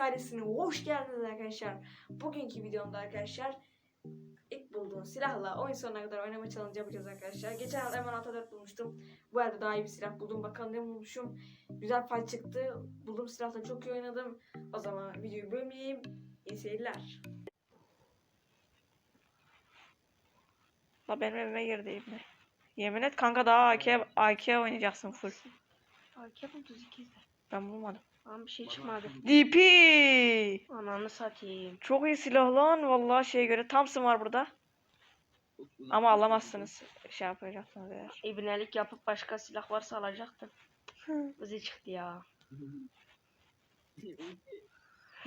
Ailesine hoş geldiniz arkadaşlar. Bugünkü videomda arkadaşlar ilk bulduğum silahla oyun sonuna kadar oynama challenge yapacağız arkadaşlar. Geçen hafta hemen 4 bulmuştum. Bu arada daha iyi bir silah buldum. Bakalım ne bulmuşum. Güzel fight çıktı. Bulduğum silahla çok iyi oynadım. O zaman videoyu bölmeyeyim. İyi seyirler. La benim evime girdi ibne. Yemin et kanka daha AK, AK oynayacaksın full. AK buldu ikizde. Ben bulmadım. Ama bir şey çıkmadı. DP! Ananı satayım. Çok iyi silah lan vallahi şeye göre. Thompson var burada. Ama alamazsınız. Şey yapacaksınız eğer. İbnelik yapıp başka silah varsa alacaktım. Bizi çıktı ya.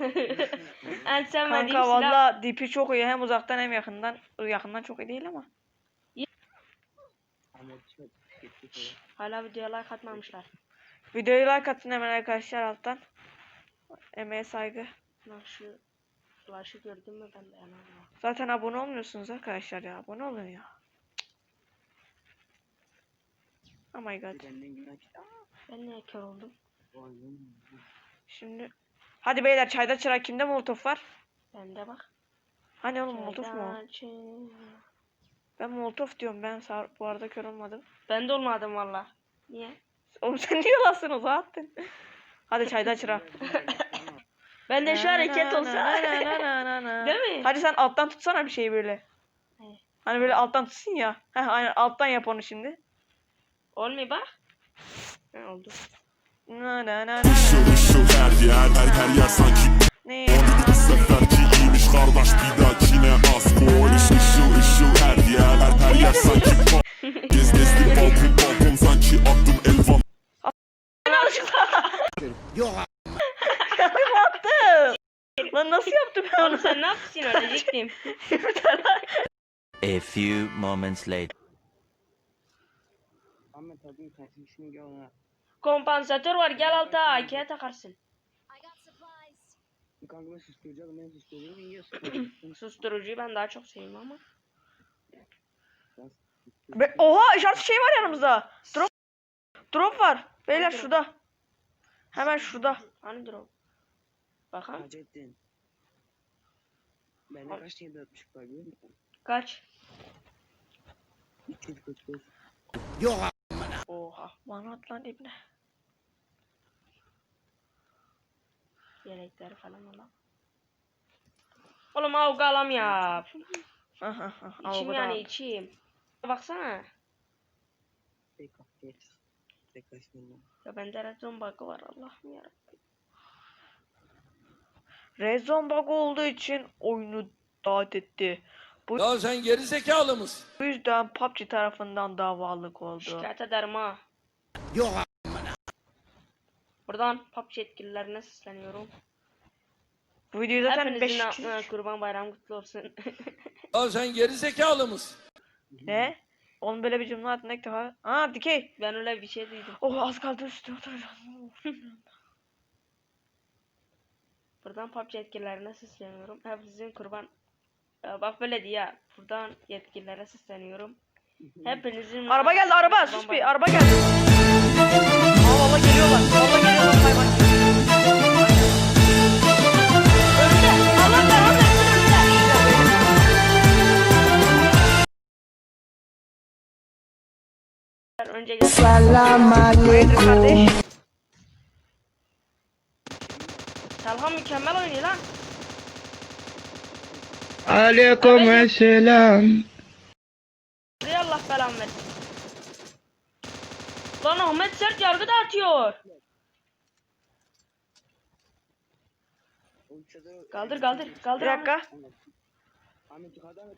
en sevmediğim Kanka valla DP çok iyi. Hem uzaktan hem yakından. Yakından çok iyi değil ama. Hala videoya like atmamışlar. Videoyu like atın hemen arkadaşlar alttan. Emeğe saygı. Lan şu flash'ı gördün mü ben dayanamam. Zaten abone olmuyorsunuz arkadaşlar ya. Abone olun ya. Oh my god. Ben niye kör oldum? Şimdi. Hadi beyler çayda çırak kimde molotof var? Bende bak. Hani oğlum molotof mu? Ben molotof diyorum ben bu arada kör olmadım. Ben de olmadım valla. Niye? Oğlum sen niye lasın o zaten? Hadi çayda çıra. Ben de şu hareket olsa. Değil mi? Hadi sen alttan tutsana bir şey böyle. Hani böyle alttan tutsun ya. Heh aynen alttan yap onu şimdi. Olmuyor bak. Ne oldu? Na na na na Işıl Yanlış attım. Lan nasıl yaptım ben Oğlum onu? sen ne yapıyorsun ölecektim. A few moments later. Ahmet abim kardeşini gel ona. Kompansatör var gel alta AK'ye takarsın. Kanka ben susturacağım ben susturuyorum yiyorsun. Susturucuyu ben daha çok seviyorum ama. Be Oha işaret şey var yanımızda. Drop. Drop var. Beyler şurada. Hemen şurada. Hani drop. Bakalım Hacettin. Bende kaç tane dörtmüşük var biliyor musun? kaç. 249. Oha. Bana at lan ibne. Yelekleri falan olan. Oğlum avga alam yap. İçim yani içim. Baksana. Tek Tek kaç. Ya bende red zone bug'ı var Allah'ım yarabbim. Rezon bug olduğu için oyunu dağıt etti. Ya sen geri zekalı mısın? Bu yüzden PUBG tarafından davalık oldu. Şikayet ederim ha. Yok Buradan PUBG yetkililerine sesleniyorum. Bu videoyu zaten Hepinizin 5 aklına kurban bayramı kutlu olsun. Ya sen geri zekalı mısın? Ne? Oğlum böyle bir cümle hayatımda ilk defa. Aa dikey. ben öyle bir şey duydum. Oh az kaldı üstüne oturacağım. Buradan PUBG yetkililerine sesleniyorum. Hepinizin kurban... Ya bak böyle diye. Buradan yetkililere sesleniyorum. Hepinizin... Araba geldi araba sus bir araba geldi. Aa valla geliyorlar. Valla geliyorlar hayvan. Önce gel. önünde. Hayırdır kardeş? Talha mükemmel oynuyor lan. Aleyküm selam. Buraya Allah belanı versin. Lan Ahmet sert yargı dağıtıyor. Kaldır kaldır kaldır. Bir dakika. Ahmet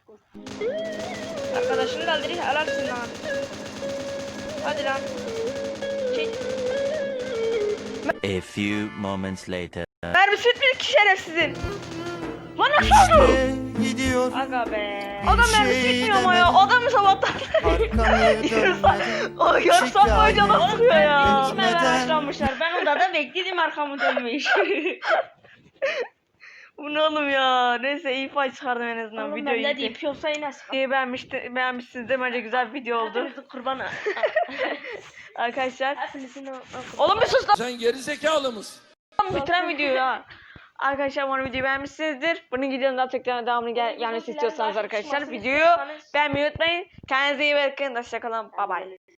koş. Arkadaşını kaldırıyor. Helalsin lan. Hadi lan. Çek. A few moments later. Mermisi bitmedi ki şerefsizin. Lan nasıl oldu? Aga be. Adam mermisi bitmiyor ama ya. Adamı sabahtan. o yarım saat boyunca adam sıkıyor ya. İçime başlamışlar. Ben odada bekledim arkamı dönmüş. Bu ne oğlum ya? Neyse iyi fight çıkardım en azından. Oğlum Videoyu ben iyi. deyip yoksa yine. İyi beğenmişti, beğenmişsiniz de bence güzel bir video oldu. Hepinizin kurbanı. Arkadaşlar. Oğlum bir sus lan Sen geri zekalı mısın? bitiren videoyu ha. Arkadaşlar umarım videoyu beğenmişsinizdir. Bunun videonun daha tekrardan devamını gel videoların istiyorsanız arkadaşlar videoyu beğenmeyi unutmayın. Kendinize iyi bakın. Hoşçakalın. Bye bye.